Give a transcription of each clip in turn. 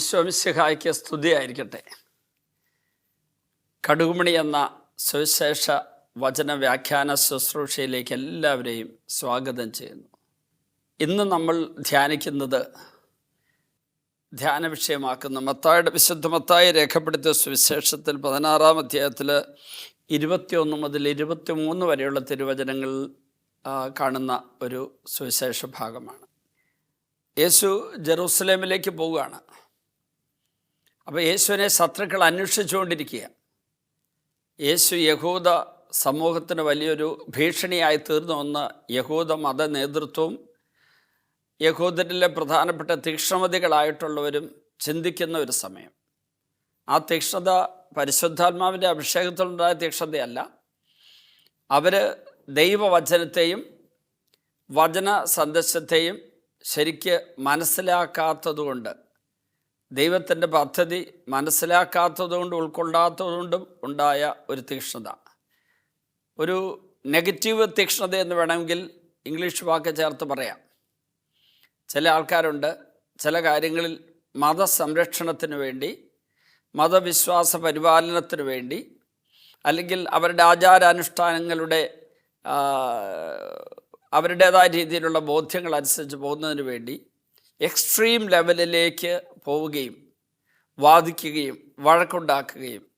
ഈശോമിശിഹായ്ക്ക് സ്തുതിയായിരിക്കട്ടെ. കടുകുമണി എന്ന സുവിശേഷ വചന വ്യാഖ്യാന ശുശ്രൂഷയിലേക്ക് എല്ലാവരെയും സ്വാഗതം ചെയ്യുന്നു. ഇന്ന് നമ്മൾ ധ്യാനിക്കുന്നത് ധ്യാന വിഷയമാക്കുന്ന മത്തായുടെ വിശുദ്ധ മത്തായി രേഖപ്പെടുത്തിയ സുവിശേഷത്തിൽ പതിനാറാം അധ്യായത്തിൽ ഇരുപത്തിയൊന്ന് മുതൽ ഇരുപത്തിമൂന്ന് വരെയുള്ള തിരുവചനങ്ങൾ കാണുന്ന ഒരു സുവിശേഷ ഭാഗമാണ്. യേശു ജെറൂസലേമിലേക്ക് പോവുകയാണ്. അപ്പോൾ യേശുവിനെ ശത്രുക്കൾ അന്വേഷിച്ചുകൊണ്ടിരിക്കുക. യേശു യഹൂദ സമൂഹത്തിന് വലിയൊരു ഭീഷണിയായി തീർന്നു വന്ന യഹൂദ മത നേതൃത്വവും യഹൂദരിലെ പ്രധാനപ്പെട്ട തീക്ഷ്ണമതികളായിട്ടുള്ളവരും ചിന്തിക്കുന്ന ഒരു സമയം. ആ തീക്ഷ്ണത പരിശുദ്ധാത്മാവിന്റെ അഭിഷേകത്തിലുണ്ടായ തീക്ഷ്ണതയല്ല. അവർ ദൈവവചനത്തെയും വചന സന്ദേശത്തെയും ശരിക്ക് മനസ്സിലാക്കാത്തതുകൊണ്ട് ദൈവത്തിന്റെ പദ്ധതി മനസ്സിലാക്കാത്തതുകൊണ്ട് ഉൾക്കൊള്ളാത്തതുകൊണ്ടും ഉണ്ടായ ഒരു തീക്ഷ്ണത. ഒരു നെഗറ്റീവ് തീക്ഷ്ണത എന്ന് വേണമെങ്കിൽ ഇംഗ്ലീഷ് വാക്ക് ചേർത്ത് പറയാം. ചില ആൾക്കാരുണ്ട് ചില കാര്യങ്ങളിൽ മതസംരക്ഷണത്തിന് വേണ്ടി മതവിശ്വാസ പരിപാലനത്തിന് വേണ്ടി അല്ലെങ്കിൽ അവരുടെ ആചാരാനുഷ്ഠാനങ്ങളുടെ അവരുടേതായ രീതിയിലുള്ള ബോധ്യങ്ങൾ അനുസരിച്ച് പോകുന്നതിന് വേണ്ടി എക്സ്ട്രീം ലെവലിലേക്ക് പോവുകയും വാദിക്കുകയും വഴക്കുണ്ടാക്കുകയും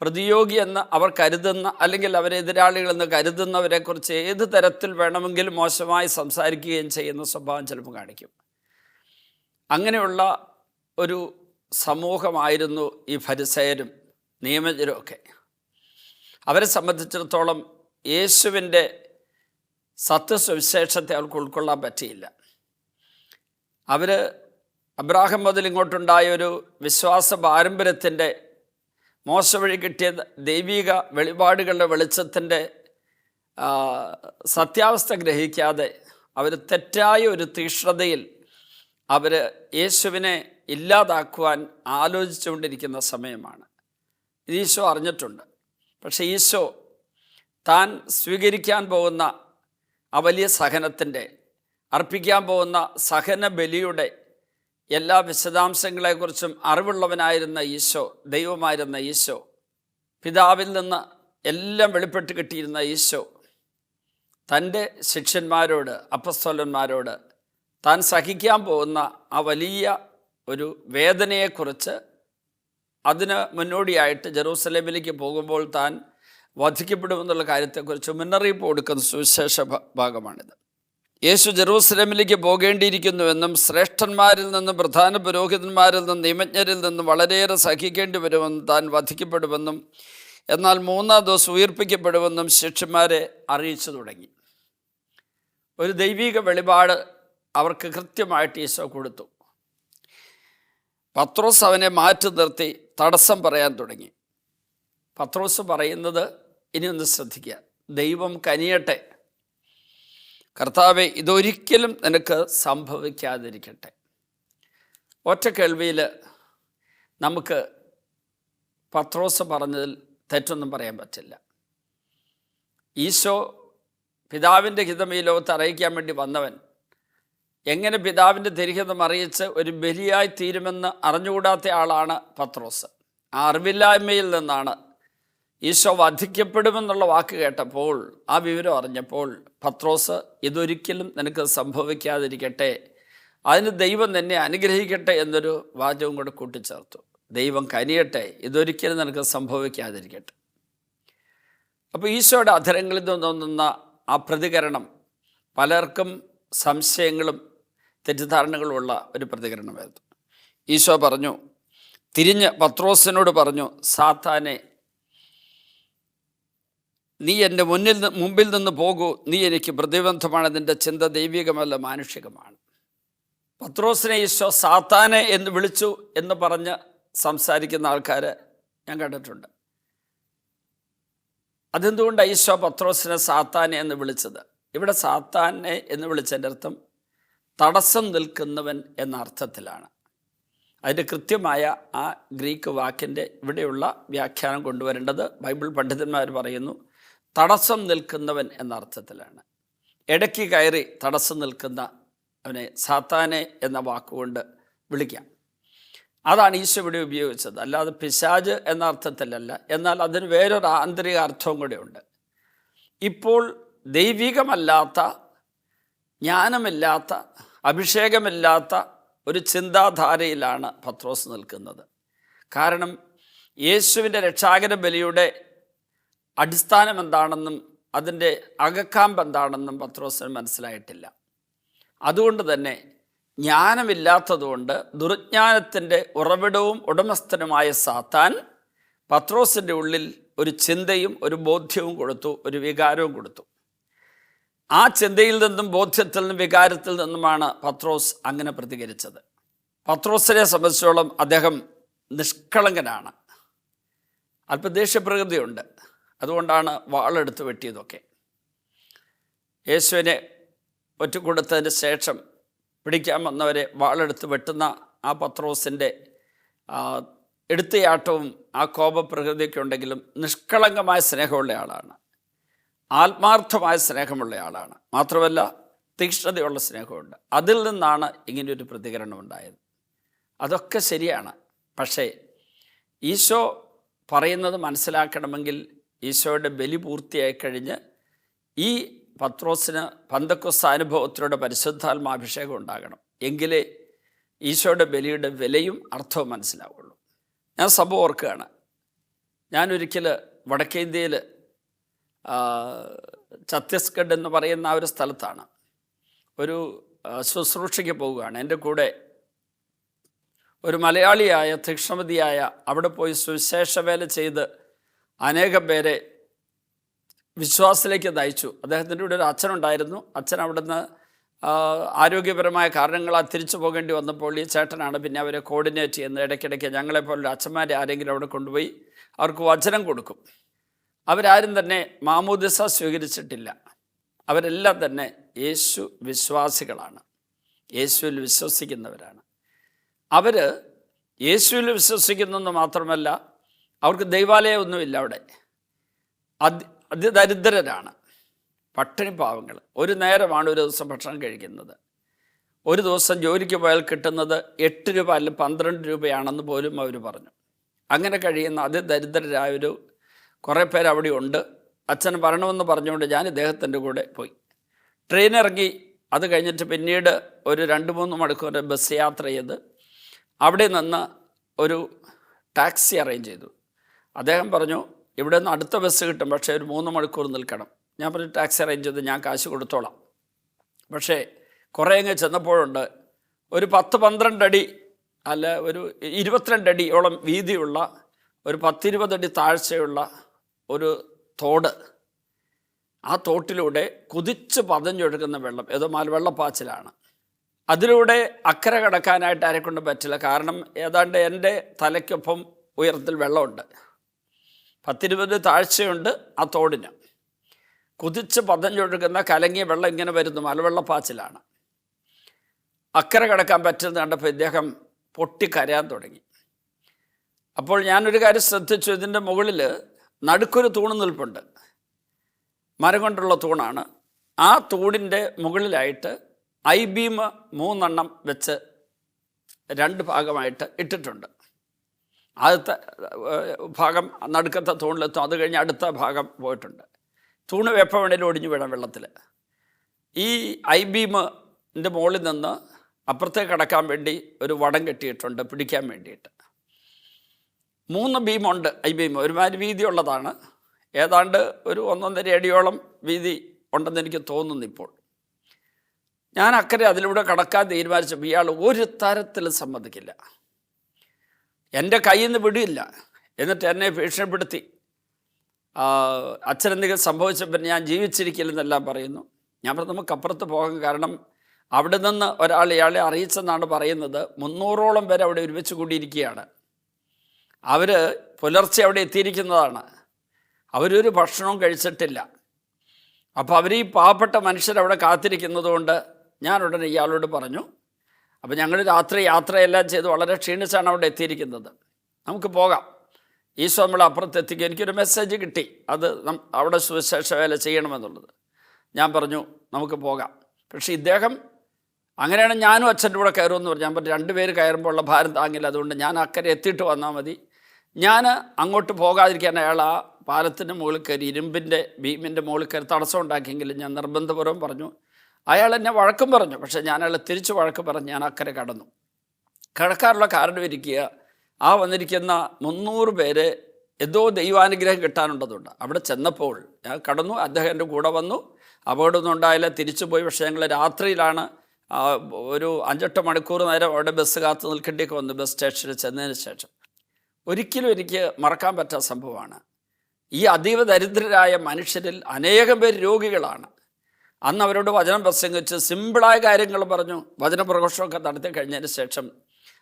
പ്രതിയോഗി എന്ന് അവർ കരുതുന്ന അല്ലെങ്കിൽ അവരെ എതിരാളികളെന്ന് കരുതുന്നവരെക്കുറിച്ച് ഏത് തരത്തിൽ വേണമെങ്കിലും മോശമായി സംസാരിക്കുകയും ചെയ്യുന്ന സ്വഭാവം ചിലപ്പോൾ കാണിക്കും. അങ്ങനെയുള്ള ഒരു സമൂഹമായിരുന്നു ഈ ഫരിസയരും നിയമജരും ഒക്കെ. അവരെ സംബന്ധിച്ചിടത്തോളം യേശുവിന്റെ സത്യസുവിശേഷത്തെ അവർക്ക് ഉൾക്കൊള്ളാൻ പറ്റിയില്ല. അവർ അബ്രാഹം മുതൽ ഇങ്ങോട്ടുണ്ടായ ഒരു വിശ്വാസ പാരമ്പര്യത്തിന്റെ മോശ വഴി കിട്ടിയ ദൈവിക വെളിപാടുകളുടെ വെളിച്ചത്തിന്റെ സത്യാവസ്ഥ ഗ്രഹിക്കാതെ അവർ തെറ്റായ ഒരു തീക്ഷ്ണതയിൽ അവർ യേശുവിനെ ഇല്ലാതാക്കുവാൻ ആലോചിച്ചുകൊണ്ടിരിക്കുന്ന സമയമാണ്. ഈശോ അറിഞ്ഞിട്ടുണ്ട്. പക്ഷേ ഈശോ താൻ സ്വീകരിക്കാൻ പോകുന്ന ആ വലിയ സഹനത്തിന്റെ അർപ്പിക്കാൻ പോകുന്ന സഹന ബലിയുടെ എല്ലാ വിശദാംശങ്ങളെക്കുറിച്ചും അറിവുള്ളവനായിരുന്ന ഈശോ ദൈവമായിരുന്ന ഈശോ പിതാവിൽ നിന്ന് എല്ലാം വെളിപ്പെട്ട് കിട്ടിയിരുന്ന ഈശോ തന്റെ ശിഷ്യന്മാരോട് അപ്പസ്തോലന്മാരോട് താൻ സഹിക്കാൻ പോകുന്ന ആ വലിയ ഒരു വേദനയെക്കുറിച്ച് അതിന് മുന്നോടിയായിട്ട് ജെറൂസലേമിലേക്ക് പോകുമ്പോൾ താൻ വധിക്കപ്പെടുമെന്നുള്ള കാര്യത്തെക്കുറിച്ച് മുന്നറിയിപ്പ് കൊടുക്കുന്ന സുവിശേഷ ഭാഗമാണിത്. യേശു ജെറൂസലമിലേക്ക് പോകേണ്ടിയിരിക്കുന്നുവെന്നും ശ്രേഷ്ഠന്മാരിൽ നിന്നും പ്രധാന പുരോഹിതന്മാരിൽ നിന്നും നിയമജ്ഞരിൽ നിന്നും വളരെയേറെ സഹിക്കേണ്ടി വരുമെന്നും താൻ വധിക്കപ്പെടുമെന്നും എന്നാൽ മൂന്നാം ദിവസം ഉയർപ്പിക്കപ്പെടുമെന്നും ശിഷ്യന്മാരെ അറിയിച്ചു തുടങ്ങി. ഒരു ദൈവിക വെളിപാട് അവർക്ക് കൃത്യമായിട്ട് ഈശോ കൊടുത്തു. പത്രോസ് അവനെ മാറ്റി നിർത്തി തടസ്സം പറയാൻ തുടങ്ങി. പത്രോസ് പറയുന്നത് ഇനി ഒന്ന് ശ്രദ്ധിക്കുക. ദൈവം കനിയട്ടെ. കർത്താവെ ഇതൊരിക്കലും നിനക്ക് സംഭവിക്കാതിരിക്കട്ടെ. ഒറ്റ കേൾവിയിൽ നമുക്ക് പത്രോസ് പറഞ്ഞതിൽ തെറ്റൊന്നും പറയാൻ പറ്റില്ല. ഈശോ പിതാവിന്റെ ഹിതം ഈ ലോകത്ത് അറിയിക്കാൻ വേണ്ടി വന്നവൻ എങ്ങനെ പിതാവിന്റെ തിരിഹിതം അറിയിച്ച് ഒരു ബലിയായി തീരുമെന്ന് അറിഞ്ഞുകൂടാത്ത ആളാണ് പത്രോസ്. ആ അറിവില്ലായ്മയിൽ നിന്നാണ് ഈശോ വധിക്കപ്പെടുമെന്നുള്ള വാക്ക് കേട്ടപ്പോൾ ആ വിവരം അറിഞ്ഞപ്പോൾ പത്രോസ് ഇതൊരിക്കലും നിനക്ക് സംഭവിക്കാതിരിക്കട്ടെ. അതിന് ദൈവം നിന്നെ അനുഗ്രഹിക്കട്ടെ എന്നൊരു വാചകം കൂടെ കൂട്ടിച്ചേർത്തു. ദൈവം കനിയട്ടെ ഇതൊരിക്കലും നിനക്ക് സംഭവിക്കാതിരിക്കട്ടെ. അപ്പോൾ ഈശോയുടെ അധരങ്ങളിൽ നിന്നൊന്നുന്ന ആ പ്രതികരണം പലർക്കും സംശയങ്ങളും തെറ്റിദ്ധാരണകളുമുള്ള ഒരു പ്രതികരണമായിരുന്നു. ഈശോ പറഞ്ഞു തിരിഞ്ഞ് പത്രോസിനോട് പറഞ്ഞു സാത്താനെ നീ എന്റെ മുന്നിൽ മുമ്പിൽ നിന്ന് പോകൂ. നീ എനിക്ക് പ്രതിബന്ധമാണ്. നിന്റെ ചിന്ത ദൈവികമല്ല മാനുഷികമാണ്. പത്രോസിനെ ഈശോ സാത്താനെ എന്ന് വിളിച്ചു എന്ന് പറഞ്ഞ് സംസാരിക്കുന്ന ആൾക്കാർ ഞാൻ കണ്ടിട്ടുണ്ട്. അതെന്തുകൊണ്ടാണ് ഈശോ പത്രോസിനെ സാത്താനെ എന്ന് വിളിച്ചത്? ഇവിടെ സാത്താനെ എന്ന് വിളിച്ചതിന്റെ അർത്ഥം തടസ്സം നിൽക്കുന്നവൻ എന്ന അർത്ഥത്തിലാണ്. അതിന്റെ കൃത്യമായ ആ ഗ്രീക്ക് വാക്കിന്റെ ഇവിടെയുള്ള വ്യാഖ്യാനം കൊണ്ടുവരേണ്ടത് ബൈബിൾ പണ്ഡിതന്മാർ പറയുന്നു. തടസ്സം നിൽക്കുന്നവൻ എന്ന അർത്ഥത്തിലാണ്. ഇടയ്ക്ക് കയറി തടസ്സം നിൽക്കുന്ന അവനെ സാത്താനെ എന്ന വാക്കുകൊണ്ട് വിളിക്കാം. അതാണ് ഈശോ ഇവിടെ ഉപയോഗിച്ചത്. അല്ലാതെ പിശാജ് എന്ന അർത്ഥത്തിലല്ല. എന്നാൽ അതിന് വേറൊരു ആന്തരിക അർത്ഥവും കൂടെ ഉണ്ട്. ഇപ്പോൾ ദൈവികമല്ലാത്ത ജ്ഞാനമില്ലാത്ത അഭിഷേകമില്ലാത്ത ഒരു ചിന്താധാരയിലാണ് പത്രോസ് നിൽക്കുന്നത്. കാരണം യേശുവിന്റെ രക്ഷാകര ബലിയുടെ അടിസ്ഥാനം എന്താണെന്നും അതിന്റെ അകക്കാമ്പ് എന്താണെന്നും പത്രോസിന് മനസ്സിലായിട്ടില്ല. അതുകൊണ്ട് തന്നെ ജ്ഞാനമില്ലാത്തതുകൊണ്ട് ദുർജ്ഞാനത്തിന്റെ ഉറവിടവും ഉടമസ്ഥനുമായ സാത്താൻ പത്രോസിന്റെ ഉള്ളിൽ ഒരു ചിന്തയും ഒരു ബോധ്യവും കൊടുത്തു ഒരു വികാരവും കൊടുത്തു. ആ ചിന്തയിൽ നിന്നും ബോധ്യത്തിൽ നിന്നും വികാരത്തിൽ നിന്നുമാണ് പത്രോസ് അങ്ങനെ പ്രതികരിച്ചത്. പത്രോസിനെ സംബന്ധിച്ചോളം അദ്ദേഹം നിഷ്കളങ്കനാണ്. അല്പ ദേഷ്യപ്രകൃതിയുണ്ട്. അതുകൊണ്ടാണ് വാളെടുത്ത് വെട്ടിയതൊക്കെ. യേശുവിനെ ഒറ്റുകൊടുത്തതിന് ശേഷം പിടിക്കാൻ വന്നവരെ വാളെടുത്ത് വെട്ടുന്ന ആ പത്രോസിന്റെ എടുത്തയാട്ടവും ആ കോപപ്രകൃതിയൊക്കെ ഉണ്ടെങ്കിലും നിഷ്കളങ്കമായ സ്നേഹമുള്ള ആളാണ്. ആത്മാർത്ഥമായ സ്നേഹമുള്ള ആളാണ്. മാത്രമല്ല തീക്ഷ്ണതയുള്ള സ്നേഹമുണ്ട്. അതിൽ നിന്നാണ് ഇങ്ങനെയൊരു പ്രതികരണം ഉണ്ടായത്. അതൊക്കെ ശരിയാണ്. പക്ഷേ ഈശോ പറയുന്നത് മനസ്സിലാക്കണമെങ്കിൽ ഈശോയുടെ ബലി പൂർത്തിയായി കഴിഞ്ഞ് ഈ പത്രോസിന് പന്തക്കൊസ് അനുഭവത്തിലൂടെ പരിശുദ്ധാത്മാഭിഷേകം ഉണ്ടാകണം. എങ്കിലേ ഈശോയുടെ ബലിയുടെ വിലയും അർത്ഥവും മനസ്സിലാവുള്ളൂ. ഞാൻ സംഭവം ഓർക്കുകയാണ്. ഞാനൊരിക്കൽ വടക്കേന്ത്യയിൽ ഛത്തീസ്ഗഡ് എന്ന് പറയുന്ന ആ ഒരു സ്ഥലത്താണ്. ഒരു ശുശ്രൂഷയ്ക്ക് പോവുകയാണ്. എന്റെ കൂടെ ഒരു മലയാളിയായ തീക്ഷ്ണമതിയായ അവിടെ പോയി സുവിശേഷ വേല ചെയ്ത് അനേകം പേരെ വിശ്വാസത്തിലേക്ക് നയിച്ചു. അദ്ദേഹത്തിന്റെ കൂടെ ഒരു അച്ഛനുണ്ടായിരുന്നു. അച്ഛൻ അവിടുന്ന് ആരോഗ്യപരമായ കാരണങ്ങളാൽ തിരിച്ചു പോകേണ്ടി വന്നപ്പോൾ ഈ ചേട്ടനാണ് പിന്നെ അവരെ കോർഡിനേറ്റ് ചെയ്യുന്നത്. ഇടയ്ക്കിടയ്ക്ക് ഞങ്ങളെപ്പോലുള്ള അച്ഛന്മാരെ ആരെങ്കിലും അവിടെ കൊണ്ടുപോയി അവർക്ക് വചനം കൊടുക്കും. അവരാരും തന്നെ മാമോദിസ സ്വീകരിച്ചിട്ടില്ല. അവരെല്ലാം തന്നെ യേശു വിശ്വാസികളാണ്. യേശുവിൽ വിശ്വസിക്കുന്നവരാണ്. അവർ യേശുവിൽ വിശ്വസിക്കുന്നു മാത്രമല്ല അവർക്ക് ദൈവാലയമൊന്നുമില്ല അവിടെ. അതി അതിദരിദ്രരാണ്. പട്ടിണി പാവങ്ങൾ. ഒരു നേരമാണ് ഒരു ദിവസം ഭക്ഷണം കഴിക്കുന്നത്. ഒരു ദിവസം ജോലിക്ക് പോയാൽ കിട്ടുന്നത് എട്ട് രൂപ അല്ലെങ്കിൽ പന്ത്രണ്ട് രൂപയാണെന്ന് പോലും അവർ പറഞ്ഞു. അങ്ങനെ കഴിയുന്ന അതിദരിദ്രരായൊരു കുറേ പേർ അവിടെ ഉണ്ട്. അച്ഛൻ വരണമെന്ന് പറഞ്ഞുകൊണ്ട് ഞാൻ ഇദ്ദേഹത്തിന്റെ കൂടെ പോയി. ട്രെയിൻ ഇറങ്ങി. അത് കഴിഞ്ഞിട്ട് പിന്നീട് ഒരു രണ്ട് മൂന്ന് മണിക്കൂർ ബസ് യാത്ര ചെയ്ത് അവിടെ നിന്ന് ഒരു ടാക്സി അറേഞ്ച് ചെയ്തു. അദ്ദേഹം പറഞ്ഞു ഇവിടെ നിന്ന് അടുത്ത ബസ് കിട്ടും പക്ഷേ ഒരു മൂന്ന് മണിക്കൂർ നിൽക്കണം. ഞാൻ പറഞ്ഞു ടാക്സി അറേഞ്ച് ചെയ്ത് ഞാൻ കാശ് കൊടുത്തോളാം. പക്ഷേ കുറേ അങ്ങ് ചെന്നപ്പോഴുണ്ട് ഒരു പത്ത് പന്ത്രണ്ട് അടി അല്ല ഒരു ഇരുപത്തിരണ്ട് അടിയോളം വീതിയുള്ള ഒരു പത്തിരുപതടി താഴ്ചയുള്ള ഒരു തോട്. ആ തോട്ടിലൂടെ കുതിച്ച് പതഞ്ഞൊഴുകുന്ന വെള്ളം ഏതോ മലവെള്ളപ്പാച്ചിലാണ് അതിലൂടെ അക്കരെ കടക്കാനായിട്ട് ആരെക്കൊണ്ട് പറ്റില്ല. കാരണം ഏതാണ്ട് എന്റെ തലയ്ക്കൊപ്പം ഉയരത്തിൽ വെള്ളമുണ്ട്. പത്തിരുപത് താഴ്ചയുണ്ട് ആ തോടിന്. കുതിച്ച് പതഞ്ഞൊഴുകുന്ന കലങ്ങിയ വെള്ളം ഇങ്ങനെ വരുന്നു. മലവെള്ളപ്പാച്ചിലാണ്. അക്കരെ കിടക്കാൻ പറ്റുന്ന കണ്ടപ്പോൾ ഇദ്ദേഹം പൊട്ടിക്കരയാൻ തുടങ്ങി. അപ്പോൾ ഞാനൊരു കാര്യം ശ്രദ്ധിച്ചു. ഇതിന്റെ മുകളിൽ നടുക്കൊരു തൂണ് നിൽപ്പുണ്ട്. മരം കൊണ്ടുള്ള തൂണാണ്. ആ തൂണിന്റെ മുകളിലായിട്ട് ഐ ബീം മൂന്നെണ്ണം വെച്ച് രണ്ട് ഭാഗമായിട്ട് ഇട്ടിട്ടുണ്ട്. ആദ്യത്തെ ഭാഗം നടുക്കത്തെ തൂണിലെത്തും. അത് കഴിഞ്ഞ് അടുത്ത ഭാഗം പോയിട്ടുണ്ട്. തൂണ് എപ്പോൾ വേണേലും ഒടിഞ്ഞു വീഴാം വെള്ളത്തിൽ ഈ ഐ ബീമിന്റെ മുകളിൽ നിന്ന് അപ്പുറത്തേക്ക് കടക്കാൻ വേണ്ടി ഒരു വടം കെട്ടിയിട്ടുണ്ട് പിടിക്കാൻ വേണ്ടിയിട്ട്. മൂന്ന് ബീമുണ്ട് ഐ ബീം. ഒരുമാതിരി വീതിയുള്ളതാണ്. ഏതാണ്ട് ഒരു ഒന്നൊന്നര അടിയോളം വീതി ഉണ്ടെന്ന് എനിക്ക് തോന്നുന്നു ഇപ്പോൾ. ഞാൻ അക്കരെ അതിലൂടെ കടക്കാൻ തീരുമാനിച്ചപ്പോൾ ഇയാൾ ഒരു തരത്തിലും സമ്മതിക്കില്ല. എന്റെ കയ്യിൽ നിന്ന് വിടില്ല എന്നിട്ട് എന്നെ ഭീഷണിപ്പെടുത്തി. അച്ഛനെന്തെങ്കിലും സംഭവിച്ചപ്പോൾ ഞാൻ ജീവിച്ചിരിക്കില്ലെന്നെല്ലാം പറയുന്നു. ഞാൻ പറഞ്ഞു നമുക്ക് അപ്പുറത്ത് പോകാൻ കാരണം അവിടെ നിന്ന് ഒരാൾ ഇയാളെ അറിയിച്ചെന്നാണ് പറയുന്നത്. മുന്നൂറോളം പേര് അവിടെ ഒരുമിച്ച് കൂടിയിരിക്കുകയാണ്. അവർ പുലർച്ചെ അവിടെ എത്തിയിരിക്കുന്നതാണ്. അവരൊരു ഭക്ഷണവും കഴിച്ചിട്ടില്ല. അപ്പോൾ അവർ ഈ പാവപ്പെട്ട മനുഷ്യരവിടെ കാത്തിരിക്കുന്നതുകൊണ്ട് ഞാൻ ഉടനെ ഇയാളോട് പറഞ്ഞു അപ്പോൾ ഞങ്ങൾ രാത്രി യാത്രയെല്ലാം ചെയ്ത് വളരെ ക്ഷീണിച്ചാണ് അവിടെ എത്തിയിരിക്കുന്നത്. നമുക്ക് പോകാം. ഈശോ നമ്മൾ അപ്പുറത്ത് എത്തിക്കുക എനിക്കൊരു മെസ്സേജ് കിട്ടി. അത് അവിടെ സുവിശേഷ വേല ചെയ്യണമെന്നുള്ളത്. ഞാൻ പറഞ്ഞു നമുക്ക് പോകാം. പക്ഷേ ഇദ്ദേഹം അങ്ങനെയാണ് ഞാനും അച്ഛന്റെ കൂടെ കയറുമെന്ന് പറഞ്ഞു. ഞാൻ പറഞ്ഞു രണ്ടുപേര് കയറുമ്പോൾ ഉള്ള ഭാരം താങ്ങില്ല. അതുകൊണ്ട് ഞാൻ അക്കരെ എത്തിയിട്ട് വന്നാൽ മതി. ഞാൻ അങ്ങോട്ട് പോകാതിരിക്കാൻ അയാൾ ആ പാലത്തിന്റെ മുകളിൽ കയറി ഇരുമ്പിന്റെ ഭീമിന്റെ മുകളിൽ കയറി തടസ്സം ഉണ്ടാക്കിയെങ്കിലും ഞാൻ നിർബന്ധപൂർവം പറഞ്ഞു അയാൾ എന്നെ വഴക്കും പറഞ്ഞു. പക്ഷേ ഞാൻ അയാളെ തിരിച്ച് വഴക്ക് പറഞ്ഞ് ഞാൻ അക്കരെ കടന്നു. കടക്കാരുള്ള കാരണം ഇരിക്കുക ആ വന്നിരിക്കുന്ന മുന്നൂറ് പേര് എന്തോ ദൈവാനുഗ്രഹം കിട്ടാനുണ്ടതുണ്ട് അവിടെ ചെന്നപ്പോൾ ഞാൻ കടന്നു അദ്ദേഹം എന്റെ കൂടെ വന്നു. അപകടമൊന്നും ഉണ്ടായില്ല തിരിച്ചു പോയി. പക്ഷേ ഞങ്ങൾ രാത്രിയിലാണ് ഒരു അഞ്ചെട്ട് മണിക്കൂർ നേരം അവിടെ ബസ് കാത്തു നിൽക്കേണ്ടിയൊക്കെ വന്നു ബസ് സ്റ്റേഷനിൽ ചെന്നതിന് ശേഷം. ഒരിക്കലും എനിക്ക് മറക്കാൻ പറ്റാത്ത സംഭവമാണ്. ഈ അതീവ ദരിദ്രരായ മനുഷ്യരിൽ അനേകം പേര് രോഗികളാണ്. അന്ന് അവരോട് വചനം പ്രസംഗിച്ച് സിമ്പിളായ കാര്യങ്ങൾ പറഞ്ഞു. വചനപ്രഘോഷമൊക്കെ നടത്തി കഴിഞ്ഞതിന് ശേഷം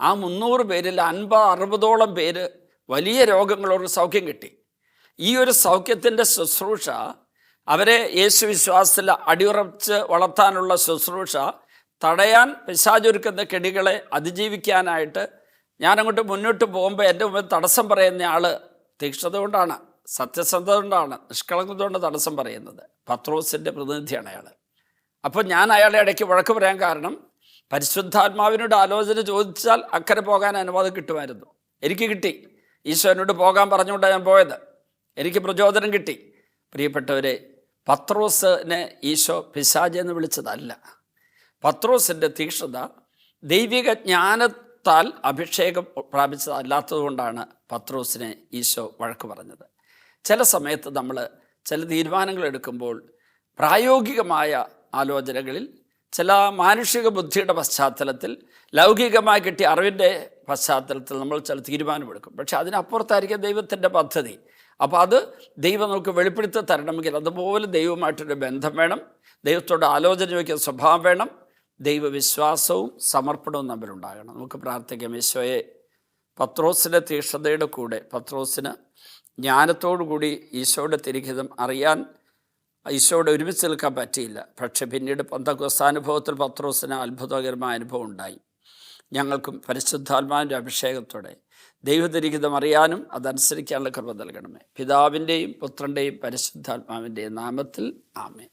ആ മുന്നൂറ് പേരിൽ അൻപത് അറുപതോളം പേര് വലിയ രോഗങ്ങളോട് സൗഖ്യം കിട്ടി. ഈ ഒരു സൗഖ്യത്തിന്റെ ശുശ്രൂഷ അവരെ യേശു വിശ്വാസത്തിൽ അടിയുറച്ച് വളർത്താനുള്ള ശുശ്രൂഷ തടയാൻ പിശാചൊരുക്കുന്ന കെടികളെ അതിജീവിക്കാനായിട്ട് ഞാനങ്ങോട്ട് മുന്നോട്ട് പോകുമ്പോൾ എന്റെ മുമ്പിൽ തടസ്സം പറയുന്ന ആൾ തീക്ഷ്ണത കൊണ്ടാണ് സത്യസന്ധത കൊണ്ടാണ് നിഷ്കളങ്കത കൊണ്ട് തടസ്സം പറയുന്നത്. പത്രോസിന്റെ പ്രതിനിധിയാണ് അയാൾ അപ്പോൾ ഞാൻ അയാളെ ഇടയ്ക്ക് വഴക്ക് പറയാൻ കാരണം പരിശുദ്ധാത്മാവിനോട് ആലോചന ചോദിച്ചാൽ അക്കരെ പോകാൻ അനുവാദം കിട്ടുമായിരുന്നു. എനിക്ക് കിട്ടി. ഈശോനോട് പോകാൻ പറഞ്ഞുകൊണ്ടാണ് ഞാൻ പോയത്. എനിക്ക് പ്രചോദനം കിട്ടി. പ്രിയപ്പെട്ടവരെ പത്രോസിനെ ഈശോ പിശാജ് എന്ന് വിളിച്ചതല്ല. പത്രോസിന്റെ തീക്ഷ്ണത ദൈവിക ജ്ഞാനത്താൽ അഭിഷേകം പ്രാപിച്ചതല്ലാത്തതുകൊണ്ടാണ് പത്രോസിനെ ഈശോ വഴക്ക് പറഞ്ഞത്. ചില സമയത്ത് നമ്മൾ ചില തീരുമാനങ്ങൾ എടുക്കുമ്പോൾ പ്രായോഗികമായ ആലോചനകളിൽ ചില മാനുഷിക ബുദ്ധിയുടെ പശ്ചാത്തലത്തിൽ ലൗകികമായി കിട്ടിയ അറിവിന്റെ പശ്ചാത്തലത്തിൽ നമ്മൾ ചില തീരുമാനമെടുക്കും പക്ഷെ അതിനപ്പുറത്തായിരിക്കും ദൈവത്തിന്റെ പദ്ധതി. അപ്പോൾ അത് ദൈവം നമുക്ക് വെളിപ്പെടുത്തി തരണമെങ്കിൽ അതുപോലെ ദൈവമായിട്ടൊരു ബന്ധം വേണം. ദൈവത്തോട് ആലോചന വയ്ക്കുന്ന സ്വഭാവം വേണം. ദൈവവിശ്വാസവും സമർപ്പണവും തമ്മിലുണ്ടാകണം. നമുക്ക് പ്രാർത്ഥിക്കാം. ഈശോയെ പത്രോസിന്റെ തീക്ഷ്ണതയുടെ കൂടെ പത്രോസിന് ജ്ഞാനത്തോടു കൂടി ഈശോയുടെ തിരിഹിതം അറിയാൻ ഈശോയുടെ ഒരുമിച്ച് നിൽക്കാൻ പറ്റിയില്ല. പക്ഷെ പിന്നീട് പന്തകോസാനുഭവത്തിൽ പത്രോസിന് അത്ഭുതകരമായ അനുഭവം ഉണ്ടായി. ഞങ്ങൾക്കും പരിശുദ്ധാത്മാവിന്റെ അഭിഷേകത്തോടെ ദൈവതിരിഹിതം അറിയാനും അതനുസരിക്കാനുള്ള കൃപ നൽകണമേ. പിതാവിന്റെയും പുത്രന്റെയും പരിശുദ്ധാത്മാവിന്റെയും നാമത്തിൽ ആമേ